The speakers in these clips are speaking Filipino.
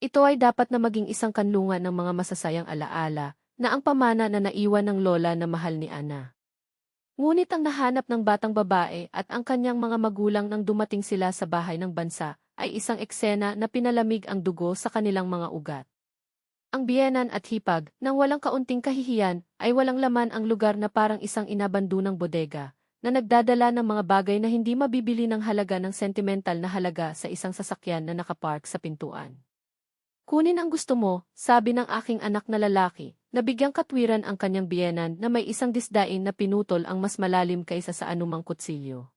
Ito ay dapat na maging isang kanlungan ng mga masasayang alaala na ang pamana na naiwan ng lola na mahal ni Ana. Ngunit ang nahanap ng batang babae at ang kanyang mga magulang nang dumating sila sa bahay ng bansa ay isang eksena na pinalamig ang dugo sa kanilang mga ugat. Ang biyenan at hipag, nang walang kaunting kahihiyan, ay walang laman ang lugar na parang isang inabandunang bodega, na nagdadala ng mga bagay na hindi mabibili ng halaga ng sentimental na halaga sa isang sasakyan na nakapark sa pintuan. Kunin ang gusto mo, sabi ng aking anak na lalaki, nabigyang katwiran ang kanyang biyenan na may isang disdain na pinutol ang mas malalim kaysa sa anumang kutsilyo.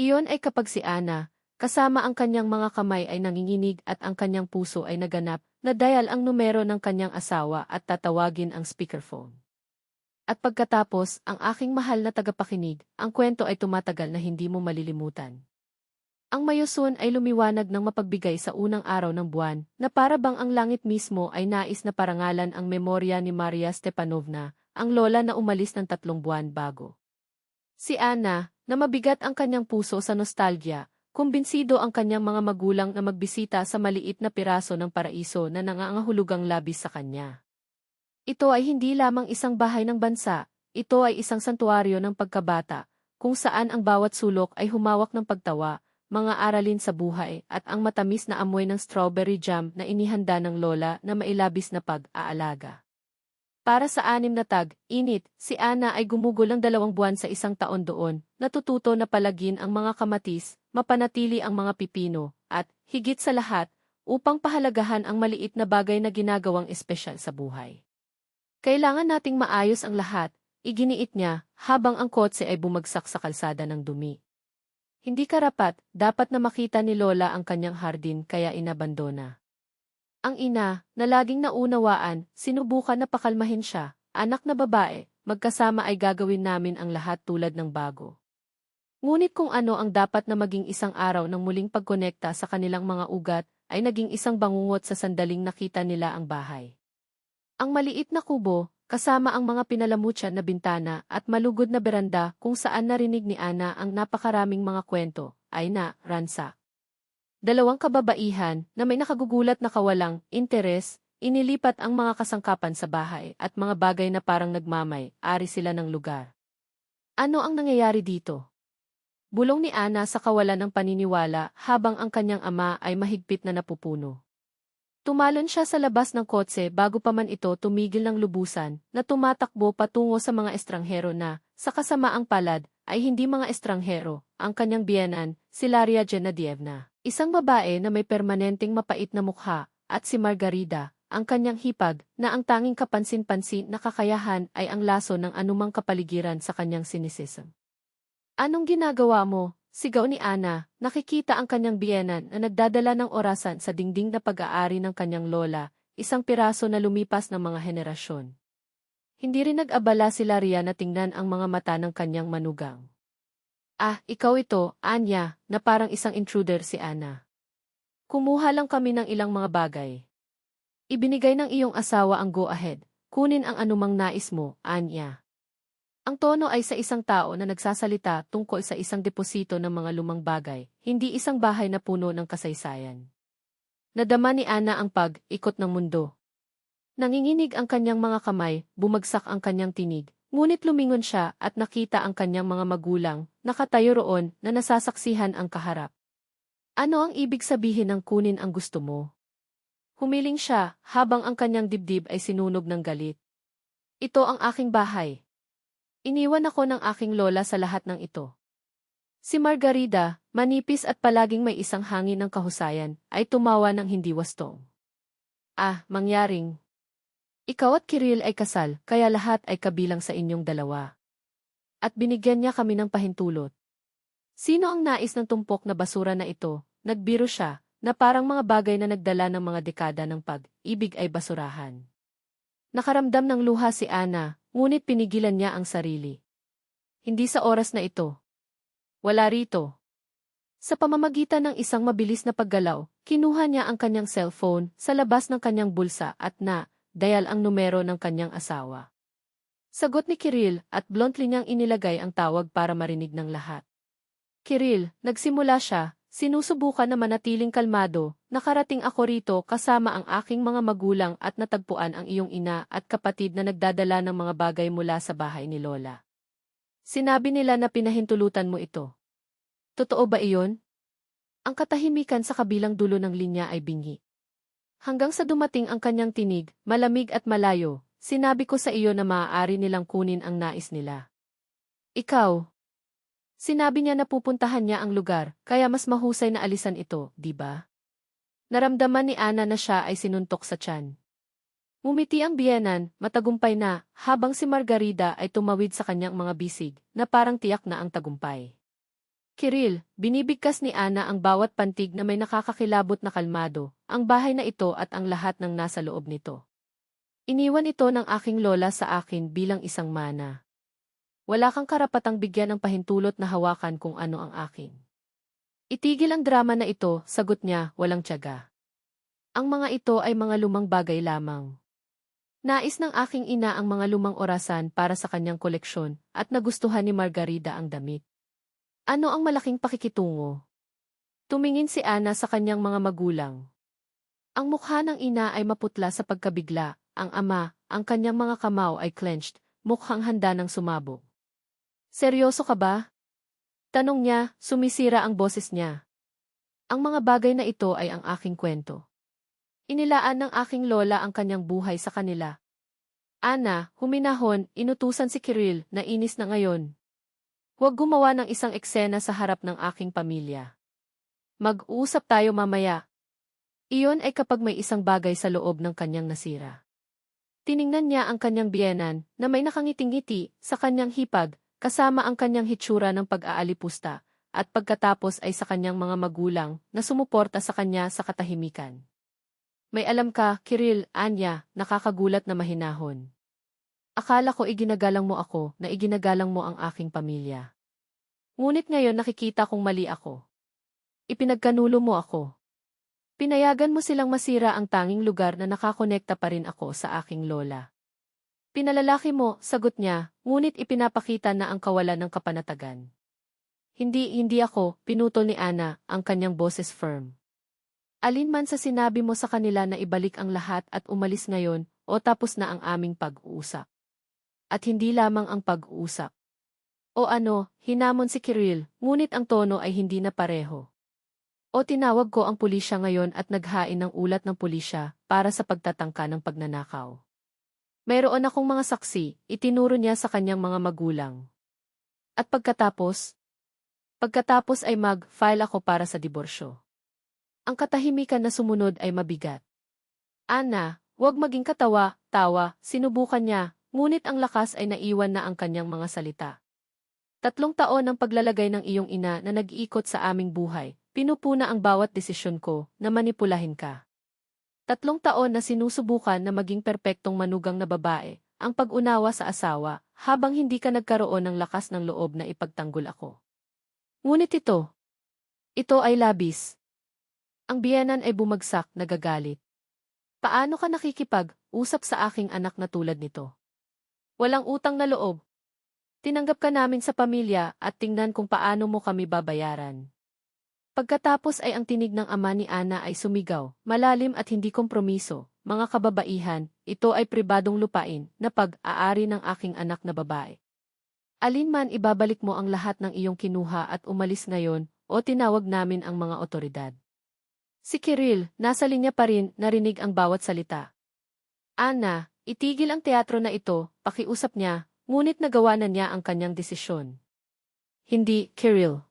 Iyon ay kapag si Ana, kasama ang kanyang mga kamay ay nanginginig at ang kanyang puso ay naganap, na dial ang numero ng kanyang asawa at tatawagin ang speakerphone. At pagkatapos, ang aking mahal na tagapakinig, ang kwento ay tumatagal na hindi mo malilimutan. Ang mayusun ay lumiwanag ng mapagbigay sa unang araw ng buwan, na para bang ang langit mismo ay nais na parangalan ang memorya ni Maria Stepanovna, ang lola na umalis ng tatlong buwan bago. Si Anna, na mabigat ang kanyang puso sa nostalgia, kumbinsido ang kanyang mga magulang na magbisita sa maliit na piraso ng paraiso na nangangahulugang labis sa kanya. Ito ay hindi lamang isang bahay ng bansa, ito ay isang santuaryo ng pagkabata, kung saan ang bawat sulok ay humawak ng pagtawa, mga aralin sa buhay at ang matamis na amoy ng strawberry jam na inihanda ng lola na mailabis na pag-aalaga. Para sa anim na tag, init, si Ana ay gumugol ng dalawang buwan sa isang taon doon, natututo na palagin ang mga kamatis, mapanatili ang mga pipino, at, higit sa lahat, upang pahalagahan ang maliit na bagay na ginagawang espesyal sa buhay. Kailangan nating maayos ang lahat, iginiit niya, habang ang kotse ay bumagsak sa kalsada ng dumi. Hindi karapat, dapat na makita ni Lola ang kanyang hardin kaya inabandona. Ang ina, na laging naunawaan, sinubukan na pakalmahin siya, anak na babae, magkasama ay gagawin namin ang lahat tulad ng bago. Ngunit kung ano ang dapat na maging isang araw ng muling pagkonekta sa kanilang mga ugat, ay naging isang bangungot sa sandaling nakita nila ang bahay. Ang maliit na kubo, kasama ang mga pinalamutya na bintana at malugod na beranda kung saan narinig ni Ana ang napakaraming mga kwento, ay na, ransa. Dalawang kababaihan na may nakagugulat na kawalang interes, inilipat ang mga kasangkapan sa bahay at mga bagay na parang nagmamay, ari sila ng lugar. Ano ang nangyayari dito? Bulong ni Ana sa kawalan ng paniniwala habang ang kanyang ama ay mahigpit na napupuno. Tumalon siya sa labas ng kotse bago pa man ito tumigil ng lubusan, na tumatakbo patungo sa mga estranghero na, sa kasamaang palad, ay hindi mga estranghero, ang kanyang biyanan, si Laria Genadievna, isang babae na may permanenteng mapait na mukha, at si Margarida, ang kanyang hipag, na ang tanging kapansin-pansin na kakayahan ay ang laso ng anumang kapaligiran sa kanyang sinisism. Anong ginagawa mo, Sigaw ni Ana, nakikita ang kanyang biyenan na nagdadala ng orasan sa dingding na pag-aari ng kanyang lola, isang piraso na lumipas ng mga henerasyon. Hindi rin nag-abala si Laria na tingnan ang mga mata ng kanyang manugang. Ah, ikaw ito, Anya, na parang isang intruder si Ana. Kumuha lang kami ng ilang mga bagay. Ibinigay ng iyong asawa ang go-ahead, kunin ang anumang nais mo, Anya. Ang tono ay sa isang tao na nagsasalita tungkol sa isang deposito ng mga lumang bagay, hindi isang bahay na puno ng kasaysayan. Nadama ni Ana ang pag-ikot ng mundo. Nanginginig ang kanyang mga kamay, bumagsak ang kanyang tinig, ngunit lumingon siya at nakita ang kanyang mga magulang, nakatayo roon na nasasaksihan ang kaharap. Ano ang ibig sabihin ng kunin ang gusto mo? Humiling siya habang ang kanyang dibdib ay sinunog ng galit. Ito ang aking bahay, Iniwan ako ng aking lola sa lahat ng ito. Si Margarida, manipis at palaging may isang hangin ng kahusayan, ay tumawa ng hindi wastong. Ah, mangyaring. Ikaw at Kiril ay kasal, kaya lahat ay kabilang sa inyong dalawa. At binigyan niya kami ng pahintulot. Sino ang nais ng tumpok na basura na ito? Nagbiro siya, na parang mga bagay na nagdala ng mga dekada ng pag-ibig ay basurahan. Nakaramdam ng luha si Ana, ngunit pinigilan niya ang sarili. Hindi sa oras na ito. Wala rito. Sa pamamagitan ng isang mabilis na paggalaw, kinuha niya ang kanyang cellphone sa labas ng kanyang bulsa at na, dayal ang numero ng kanyang asawa. Sagot ni Kiril at bluntly niyang inilagay ang tawag para marinig ng lahat. Kiril, nagsimula siya, sinusubukan na manatiling kalmado, nakarating ako rito kasama ang aking mga magulang at natagpuan ang iyong ina at kapatid na nagdadala ng mga bagay mula sa bahay ni Lola. Sinabi nila na pinahintulutan mo ito. Totoo ba iyon? Ang katahimikan sa kabilang dulo ng linya ay bingi. Hanggang sa dumating ang kanyang tinig, malamig at malayo, sinabi ko sa iyo na maaari nilang kunin ang nais nila. Ikaw. Sinabi niya na pupuntahan niya ang lugar, kaya mas mahusay na alisan ito, di ba? Naramdaman ni Ana na siya ay sinuntok sa tiyan. Mumiti ang biyenan, matagumpay na, habang si Margarida ay tumawid sa kanyang mga bisig, na parang tiyak na ang tagumpay. Kiril, binibigkas ni Ana ang bawat pantig na may nakakakilabot na kalmado, ang bahay na ito at ang lahat ng nasa loob nito. Iniwan ito ng aking lola sa akin bilang isang mana. Wala kang karapatang bigyan ng pahintulot na hawakan kung ano ang akin. Itigil ang drama na ito, sagot niya, walang tiyaga. Ang mga ito ay mga lumang bagay lamang. Nais ng aking ina ang mga lumang orasan para sa kanyang koleksyon at nagustuhan ni Margarida ang damit. Ano ang malaking pakikitungo? Tumingin si Ana sa kanyang mga magulang. Ang mukha ng ina ay maputla sa pagkabigla, ang ama, ang kanyang mga kamao ay clenched, mukhang handa ng sumabog. Seryoso ka ba? Tanong niya, sumisira ang boses niya. Ang mga bagay na ito ay ang aking kwento. Inilaan ng aking lola ang kanyang buhay sa kanila. Ana, huminahon, inutusan si Kiril na inis na ngayon. Huwag gumawa ng isang eksena sa harap ng aking pamilya. Mag-uusap tayo mamaya. Iyon ay kapag may isang bagay sa loob ng kanyang nasira. Tiningnan niya ang kanyang biyenan na may nakangiting-ngiti sa kanyang hipag kasama ang kanyang hitsura ng pag-aalipusta, at pagkatapos ay sa kanyang mga magulang na sumuporta sa kanya sa katahimikan. May alam ka, Kiril, Anya, nakakagulat na mahinahon. Akala ko iginagalang mo ako na iginagalang mo ang aking pamilya. Ngunit ngayon nakikita kong mali ako. Ipinagkanulo mo ako. Pinayagan mo silang masira ang tanging lugar na nakakonekta pa rin ako sa aking lola. Pinalalaki mo, sagot niya, ngunit ipinapakita na ang kawalan ng kapanatagan. Hindi, hindi ako, pinutol ni Ana, ang kanyang boses firm. Alin man sa sinabi mo sa kanila na ibalik ang lahat at umalis ngayon, o tapos na ang aming pag-uusap. At hindi lamang ang pag-uusap. O ano, hinamon si Kiril, ngunit ang tono ay hindi na pareho. O tinawag ko ang pulisya ngayon at naghain ng ulat ng pulisya para sa pagtatangka ng pagnanakaw. Mayroon akong mga saksi, itinuro niya sa kanyang mga magulang. At pagkatapos? Pagkatapos ay mag-file ako para sa diborsyo. Ang katahimikan na sumunod ay mabigat. Ana, huwag maging katawa, tawa, sinubukan niya, ngunit ang lakas ay naiwan na ang kanyang mga salita. Tatlong taon ang paglalagay ng iyong ina na nag-iikot sa aming buhay, pinupuna ang bawat desisyon ko na manipulahin ka. Tatlong taon na sinusubukan na maging perpektong manugang na babae, ang pag-unawa sa asawa, habang hindi ka nagkaroon ng lakas ng loob na ipagtanggol ako. Ngunit ito, ito ay labis. Ang biyanan ay bumagsak, nagagalit. Paano ka nakikipag-usap sa aking anak na tulad nito? Walang utang na loob. Tinanggap ka namin sa pamilya at tingnan kung paano mo kami babayaran. Pagkatapos ay ang tinig ng ama ni Ana ay sumigaw, malalim at hindi kompromiso, mga kababaihan, ito ay pribadong lupain na pag-aari ng aking anak na babae. Alin man ibabalik mo ang lahat ng iyong kinuha at umalis ngayon, o tinawag namin ang mga otoridad. Si Kiril, nasa linya pa rin, narinig ang bawat salita. Ana, itigil ang teatro na ito, pakiusap niya, ngunit nagawa na niya ang kanyang desisyon. Hindi, Kiril.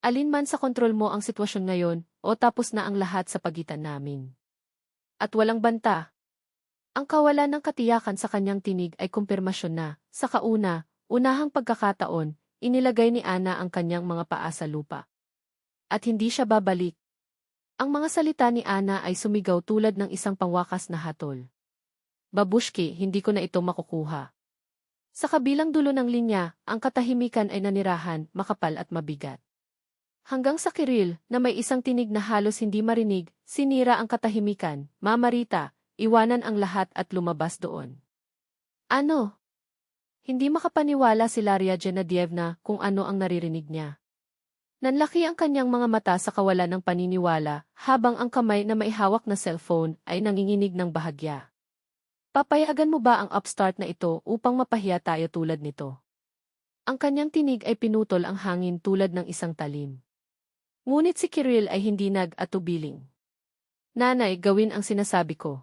Alin man sa kontrol mo ang sitwasyon ngayon, o tapos na ang lahat sa pagitan namin. At walang banta. Ang kawalan ng katiyakan sa kanyang tinig ay kumpirmasyon na, sa kauna, unahang pagkakataon, inilagay ni Ana ang kanyang mga paa sa lupa. At hindi siya babalik. Ang mga salita ni Ana ay sumigaw tulad ng isang pangwakas na hatol. Babushki, hindi ko na ito makukuha. Sa kabilang dulo ng linya, ang katahimikan ay nanirahan, makapal at mabigat. Hanggang sa Kiril, na may isang tinig na halos hindi marinig, sinira ang katahimikan, mamarita, iwanan ang lahat at lumabas doon. Ano? Hindi makapaniwala si Laria Genadievna kung ano ang naririnig niya. Nanlaki ang kanyang mga mata sa kawalan ng paniniwala, habang ang kamay na maihawak na cellphone ay nanginginig ng bahagya. Papayagan mo ba ang upstart na ito upang mapahiya tayo tulad nito? Ang kanyang tinig ay pinutol ang hangin tulad ng isang talim. Ngunit si Kirill ay hindi nag-atubiling. Nanay, gawin ang sinasabi ko.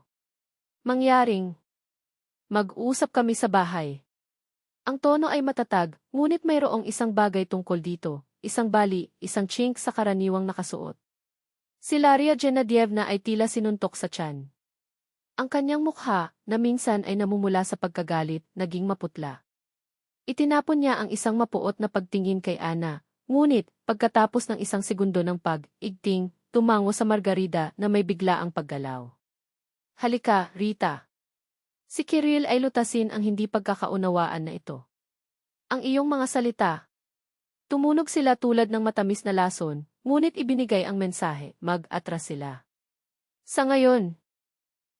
Mangyaring, mag-usap kami sa bahay. Ang tono ay matatag, ngunit mayroong isang bagay tungkol dito, isang bali, isang chink sa karaniwang nakasuot. Si Laria Genadievna ay tila sinuntok sa tiyan. Ang kanyang mukha, na minsan ay namumula sa pagkagalit, naging maputla. Itinapon niya ang isang mapuot na pagtingin kay Ana, ngunit, pagkatapos ng isang segundo ng pag-igting, tumango sa Margarida na may biglaang paggalaw. Halika, Rita. Si Kirill ay lutasin ang hindi pagkakaunawaan na ito. Ang iyong mga salita. Tumunog sila tulad ng matamis na lason, ngunit ibinigay ang mensahe, mag-atras sila. Sa ngayon,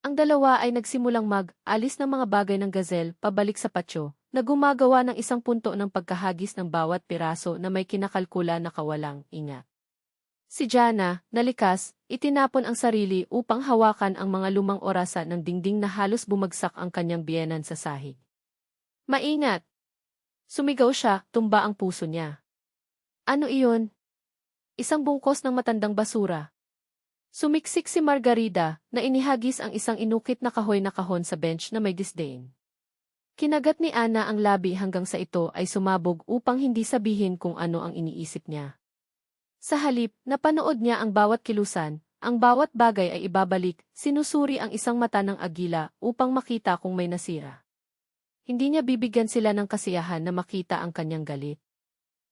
ang dalawa ay nagsimulang mag-alis ng mga bagay ng gazelle pabalik sa patyo, na gumagawa ng isang punto ng pagkahagis ng bawat piraso na may kinakalkula na kawalang ingat. Si Jana, nalikas, itinapon ang sarili upang hawakan ang mga lumang orasan ng dingding na halos bumagsak ang kanyang biyenan sa sahig. Maingat! Sumigaw siya, tumba ang puso niya. Ano iyon? Isang bungkos ng matandang basura. Sumiksik si Margarida na inihagis ang isang inukit na kahoy na kahon sa bench na may disdain. Kinagat ni Ana ang labi hanggang sa ito ay sumabog upang hindi sabihin kung ano ang iniisip niya. Sa halip, napanood niya ang bawat kilusan, ang bawat bagay ay ibabalik, sinusuri ang isang mata ng agila upang makita kung may nasira. Hindi niya bibigyan sila ng kasiyahan na makita ang kanyang galit.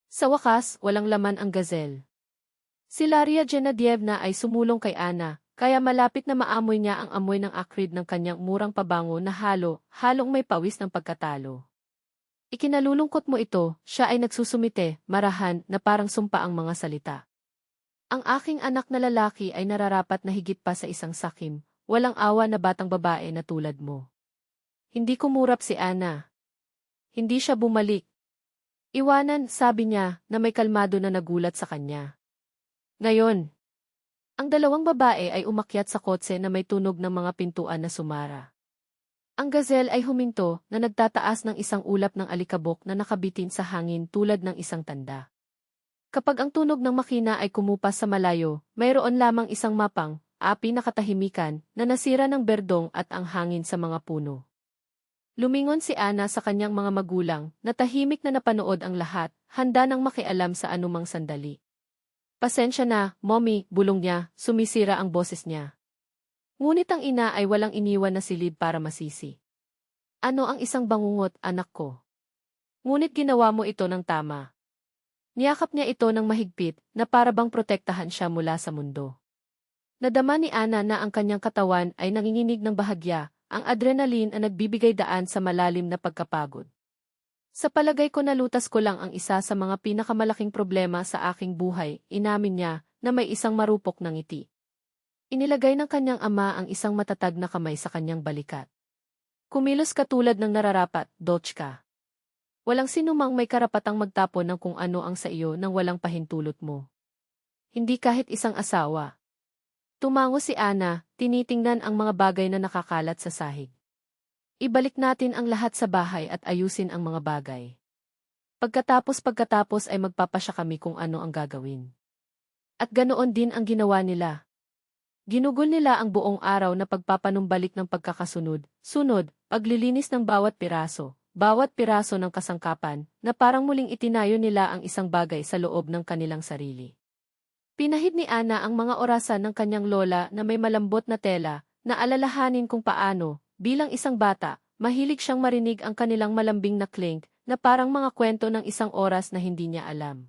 Sa wakas, walang laman ang gazelle. Si Laria Genadievna ay sumulong kay Ana, kaya malapit na maamoy niya ang amoy ng akrid ng kanyang murang pabango na halo, halong may pawis ng pagkatalo. Ikinalulungkot mo ito, siya ay nagsusumite, marahan, na parang sumpa ang mga salita. Ang aking anak na lalaki ay nararapat na higit pa sa isang sakim, walang awa na batang babae na tulad mo. Hindi kumurap si Ana. Hindi siya bumalik. Iwanan, sabi niya, na may kalmado na nagulat sa kanya. Ngayon, ang dalawang babae ay umakyat sa kotse na may tunog ng mga pintuan na sumara. Ang gazelle ay huminto na nagtataas ng isang ulap ng alikabok na nakabitin sa hangin tulad ng isang tanda. Kapag ang tunog ng makina ay kumupas sa malayo, mayroon lamang isang mapang, api na katahimikan, na nasira ng berdong at ang hangin sa mga puno. Lumingon si Ana sa kanyang mga magulang, na tahimik na napanood ang lahat, handa nang makialam sa anumang sandali. Pasensya na, mommy, bulong niya, sumisira ang boses niya. Ngunit ang ina ay walang iniwan na silid para masisi. Ano ang isang bangungot, anak ko? Ngunit ginawa mo ito ng tama. Niyakap niya ito ng mahigpit na para bang protektahan siya mula sa mundo. Nadama ni Ana na ang kanyang katawan ay nanginginig ng bahagya, ang adrenaline ang nagbibigay daan sa malalim na pagkapagod. Sa palagay ko nalutas ko lang ang isa sa mga pinakamalaking problema sa aking buhay, inamin niya, na may isang marupok ng ngiti. Inilagay ng kanyang ama ang isang matatag na kamay sa kanyang balikat. Kumilos katulad ng nararapat, Dochka. Walang sinumang may karapatang magtapon ng kung ano ang sa iyo nang walang pahintulot mo. Hindi kahit isang asawa. Tumango si Ana, tinitingnan ang mga bagay na nakakalat sa sahig. Ibalik natin ang lahat sa bahay at ayusin ang mga bagay. Pagkatapos pagkatapos ay magpapasya kami kung ano ang gagawin. At ganoon din ang ginawa nila. Ginugol nila ang buong araw na pagpapanumbalik ng pagkakasunod, sunod, paglilinis ng bawat piraso, bawat piraso ng kasangkapan, na parang muling itinayo nila ang isang bagay sa loob ng kanilang sarili. Pinahid ni Ana ang mga orasan ng kanyang lola na may malambot na tela, na alalahanin kung paano, bilang isang bata, mahilig siyang marinig ang kanilang malambing na clink, na parang mga kwento ng isang oras na hindi niya alam.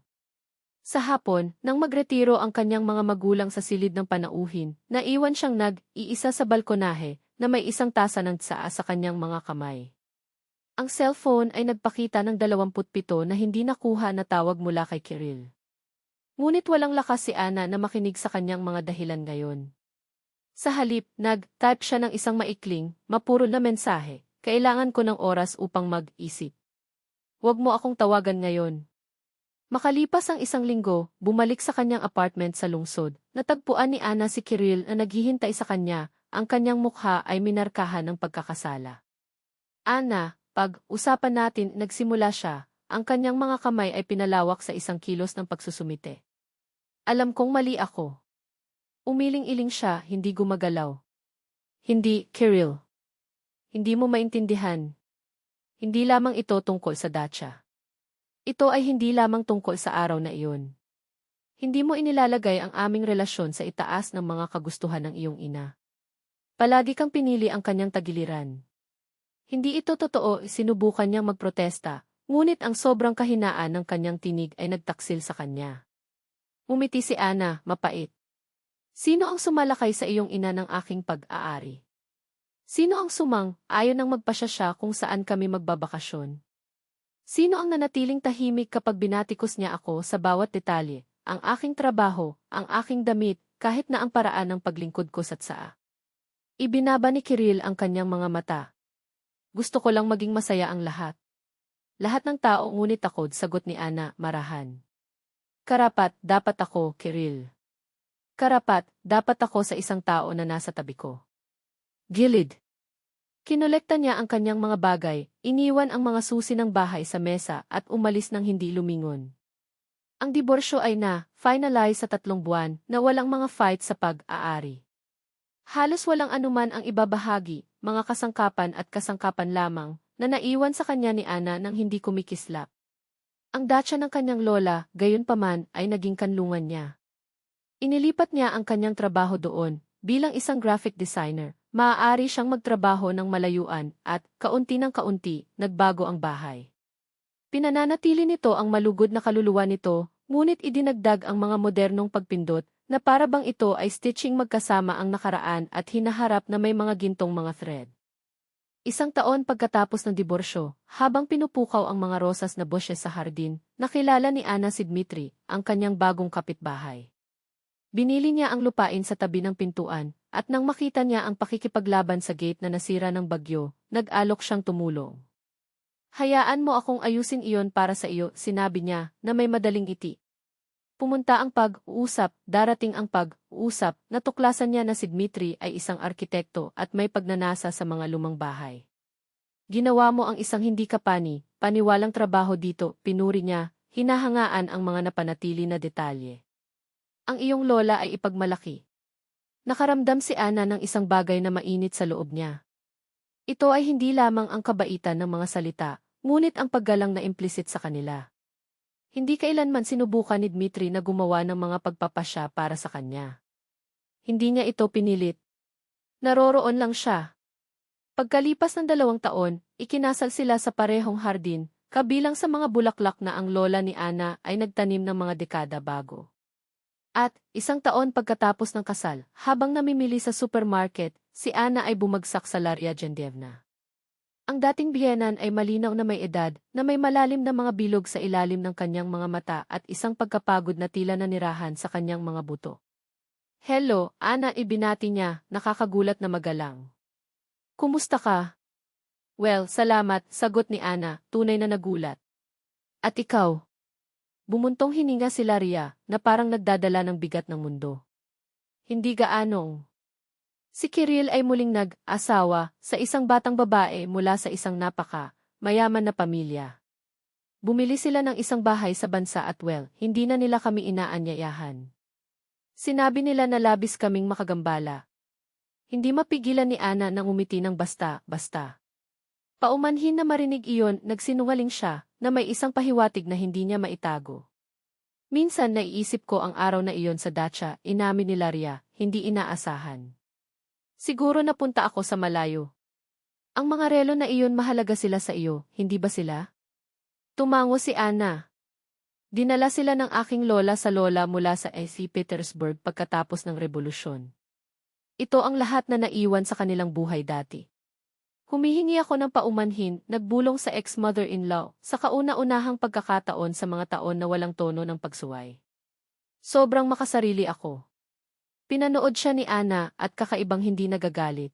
Sa hapon, nang magretiro ang kanyang mga magulang sa silid ng panauhin, naiwan siyang nag-iisa sa balkonahe, na may isang tasa ng tsaa sa kanyang mga kamay. Ang cellphone ay nagpakita ng 27 na hindi nakuha na tawag mula kay Kirill. Ngunit walang lakas si Ana na makinig sa kanyang mga dahilan ngayon. Sa halip, nag-type siya ng isang maikling, mapuro na mensahe, kailangan ko ng oras upang mag-isip. Huwag mo akong tawagan ngayon. Makalipas ang isang linggo, bumalik sa kanyang apartment sa lungsod. Natagpuan ni Ana si Kirill na naghihintay sa kanya, ang kanyang mukha ay minarkahan ng pagkakasala. Ana, pag-usapan natin, nagsimula siya, ang kanyang mga kamay ay pinalawak sa isang kilos ng pagsusumite. Alam kong mali ako. Umiling-iling siya, hindi gumagalaw. Hindi, Kirill. Hindi mo maintindihan. Hindi lamang ito tungkol sa dacha. Ito ay hindi lamang tungkol sa araw na iyon. Hindi mo inilalagay ang aming relasyon sa itaas ng mga kagustuhan ng iyong ina. Palagi kang pinili ang kanyang tagiliran. Hindi ito totoo, sinubukan niyang magprotesta, ngunit ang sobrang kahinaan ng kanyang tinig ay nagtaksil sa kanya. Umiti si Ana, mapait. Sino ang sumalakay sa iyong ina ng aking pag-aari? Sino ang sumang, ayon nang magpasya siya kung saan kami magbabakasyon? Sino ang nanatiling tahimik kapag binatikos niya ako sa bawat detalye, ang aking trabaho, ang aking damit, kahit na ang paraan ng paglingkod ko sa tsaa? Ibinaba ni Kiril ang kanyang mga mata. Gusto ko lang maging masaya ang lahat. Lahat ng tao ngunit ako, sagot ni Ana, marahan. Karapat, dapat ako, Kiril. Karapat, dapat ako sa isang tao na nasa tabi ko. Gilid. Kinolekta niya ang kanyang mga bagay, iniwan ang mga susi ng bahay sa mesa at umalis ng hindi lumingon. Ang diborsyo ay na, finalize sa tatlong buwan na walang mga fight sa pag-aari. Halos walang anuman ang ibabahagi, mga kasangkapan at kasangkapan lamang, na naiwan sa kanya ni Ana nang hindi kumikislap. Ang datsa ng kanyang lola, gayon paman, ay naging kanlungan niya. Inilipat niya ang kanyang trabaho doon, bilang isang graphic designer, maaari siyang magtrabaho ng malayuan at, kaunti ng kaunti, nagbago ang bahay. Pinananatili nito ang malugod na kaluluwa nito, ngunit idinagdag ang mga modernong pagpindot na para bang ito ay stitching magkasama ang nakaraan at hinaharap na may mga gintong mga thread. Isang taon pagkatapos ng diborsyo, habang pinupukaw ang mga rosas na bushes sa hardin, nakilala ni Ana si Dmitri, ang kanyang bagong kapitbahay. Binili niya ang lupain sa tabi ng pintuan, at nang makita niya ang pakikipaglaban sa gate na nasira ng bagyo, nag-alok siyang tumulong. Hayaan mo akong ayusin iyon para sa iyo, sinabi niya, na may madaling iti. Pumunta ang pag-uusap, darating ang pag-uusap, natuklasan niya na si Dmitri ay isang arkitekto at may pagnanasa sa mga lumang bahay. Ginawa mo ang isang hindi kapani, paniwalang trabaho dito, pinuri niya, hinahangaan ang mga napanatili na detalye. Ang iyong lola ay ipagmalaki, Nakaramdam si Ana ng isang bagay na mainit sa loob niya. Ito ay hindi lamang ang kabaitan ng mga salita, ngunit ang paggalang na implicit sa kanila. Hindi kailanman sinubukan ni Dmitri na gumawa ng mga pagpapasya para sa kanya. Hindi niya ito pinilit. Naroroon lang siya. Pagkalipas ng dalawang taon, ikinasal sila sa parehong hardin, kabilang sa mga bulaklak na ang lola ni Ana ay nagtanim ng mga dekada bago. At, isang taon pagkatapos ng kasal, habang namimili sa supermarket, si Ana ay bumagsak sa Laria Gendievna. Ang dating biyenan ay malinaw na may edad, na may malalim na mga bilog sa ilalim ng kanyang mga mata at isang pagkapagod na tila nanirahan sa kanyang mga buto. Hello, Ana ibinati niya, nakakagulat na magalang. Kumusta ka? Well, salamat, sagot ni Ana, tunay na nagulat. At ikaw? Bumuntong hininga si Laria na parang nagdadala ng bigat ng mundo. Hindi gaanong. Si Kiril ay muling nag-asawa sa isang batang babae mula sa isang napaka, mayaman na pamilya. Bumili sila ng isang bahay sa bansa at well, hindi na nila kami inaanyayahan. Sinabi nila na labis kaming makagambala. Hindi mapigilan ni Ana nang umiti ng basta-basta. Paumanhin na marinig iyon, nagsinungaling siya, na may isang pahiwatig na hindi niya maitago. Minsan naiisip ko ang araw na iyon sa dacha, inamin ni Laria, hindi inaasahan. Siguro napunta ako sa malayo. Ang mga relo na iyon mahalaga sila sa iyo, hindi ba sila? Tumango si Anna. Dinala sila ng aking lola sa lola mula sa SC Petersburg pagkatapos ng revolusyon. Ito ang lahat na naiwan sa kanilang buhay dati. Humihingi ako ng paumanhin, nagbulong sa ex-mother-in-law, sa kauna-unahang pagkakataon sa mga taon na walang tono ng pagsuway. Sobrang makasarili ako. Pinanood siya ni Ana at kakaibang hindi nagagalit.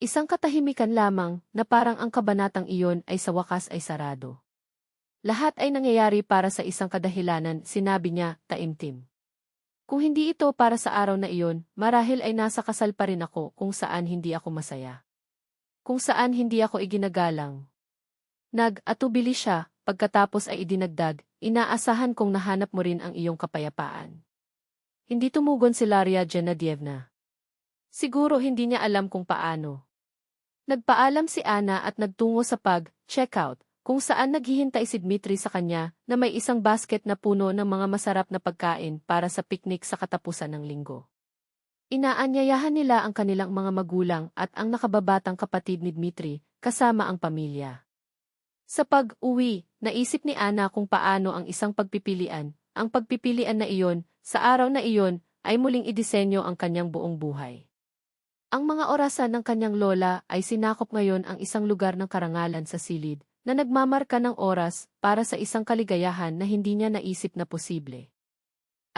Isang katahimikan lamang na parang ang kabanatang iyon ay sa wakas ay sarado. Lahat ay nangyayari para sa isang kadahilanan, sinabi niya, taimtim. Kung hindi ito para sa araw na iyon, marahil ay nasa kasal pa rin ako kung saan hindi ako masaya. Kung saan hindi ako iginagalang. Nag-atubili siya, pagkatapos ay idinagdag, inaasahan kong nahanap mo rin ang iyong kapayapaan. Hindi tumugon si Laria Genadievna. Siguro hindi niya alam kung paano. Nagpaalam si Ana at nagtungo sa pag-checkout, kung saan naghihintay si Dmitri sa kanya na may isang basket na puno ng mga masarap na pagkain para sa piknik sa katapusan ng linggo. Inaanyayahan nila ang kanilang mga magulang at ang nakababatang kapatid ni Dmitri, kasama ang pamilya. Sa pag-uwi, naisip ni Ana kung paano ang isang pagpipilian, ang pagpipilian na iyon, sa araw na iyon, ay muling idisenyo ang kanyang buong buhay. Ang mga orasan ng kanyang lola ay sinakop ngayon ang isang lugar ng karangalan sa silid, na nagmamarka ng oras para sa isang kaligayahan na hindi niya naisip na posible.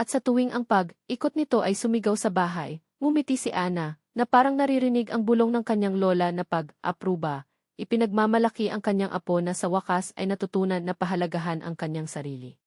At sa tuwing ang pag-ikot nito ay sumigaw sa bahay, ngumiti si Ana, na parang naririnig ang bulong ng kanyang lola na pag-apruba, ipinagmamalaki ang kanyang apo na sa wakas ay natutunan na pahalagahan ang kanyang sarili.